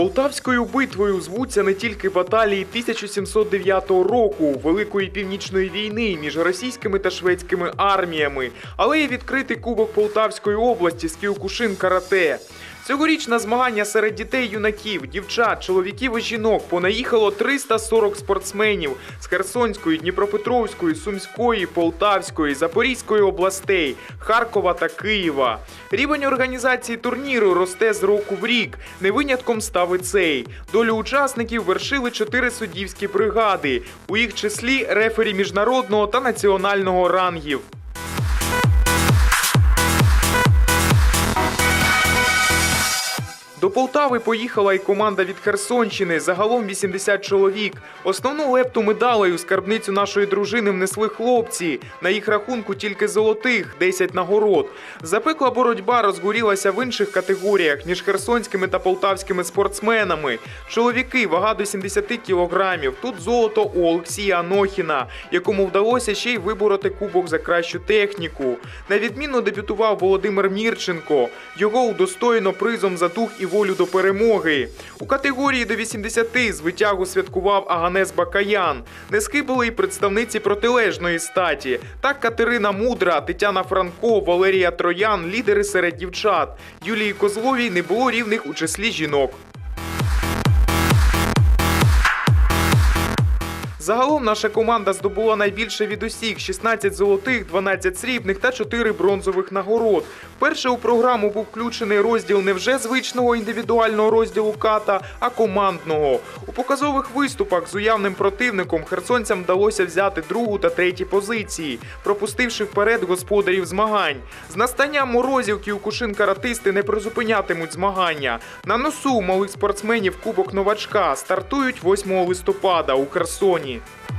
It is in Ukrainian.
Полтавською битвою звуться не тільки баталії 1709 року Великої північної війни між російськими та шведськими арміями, але й відкритий кубок Полтавської області з кіокушин карате. Цьогоріч на змагання серед дітей, юнаків, дівчат, чоловіків і жінок понаїхало 340 спортсменів з Херсонської, Дніпропетровської, Сумської, Полтавської, Запорізької областей, Харкова та Києва. Рівень організації турніру росте з року в рік. Не винятком став і цей. Долю учасників вершили чотири суддівські бригади, у їх числі рефері міжнародного та національного рангів. До Полтави поїхала і команда від Херсонщини. Загалом 80 чоловік. Основну лепту медалей у скарбницю нашої дружини внесли хлопці. На їх рахунку тільки золотих 10 нагород. Запекла боротьба розгорілася в інших категоріях ніж херсонськими та полтавськими спортсменами. Чоловіки вага до 70 кілограмів. Тут золото у Олексія Анохіна, якому вдалося ще й вибороти кубок за кращу техніку. На відміну дебютував Володимир Мірченко. Його удостоєно призом за дух і волю до перемоги. У категорії до 80 звитягу святкував Аганес Бакаян. Не скибили й представниці протилежної статі. Так Катерина Мудра, Тетяна Франко, Валерія Троян, лідери серед дівчат. Юлії Козловій не було рівних у числі жінок. Загалом наша команда здобула найбільше від усіх: 16 золотих, 12 срібних та 4 бронзових нагород. Вперше у програму був включений розділ не вже звичного індивідуального розділу ката, а командного. У показових виступах з уявним противником херсонцям вдалося взяти другу та третю позиції, пропустивши вперед господарів змагань. З настанням морозів кіокушин каратисти не призупинятимуть змагання. На носу малих спортсменів Кубок новачка стартують 8 листопада у Херсоні. you.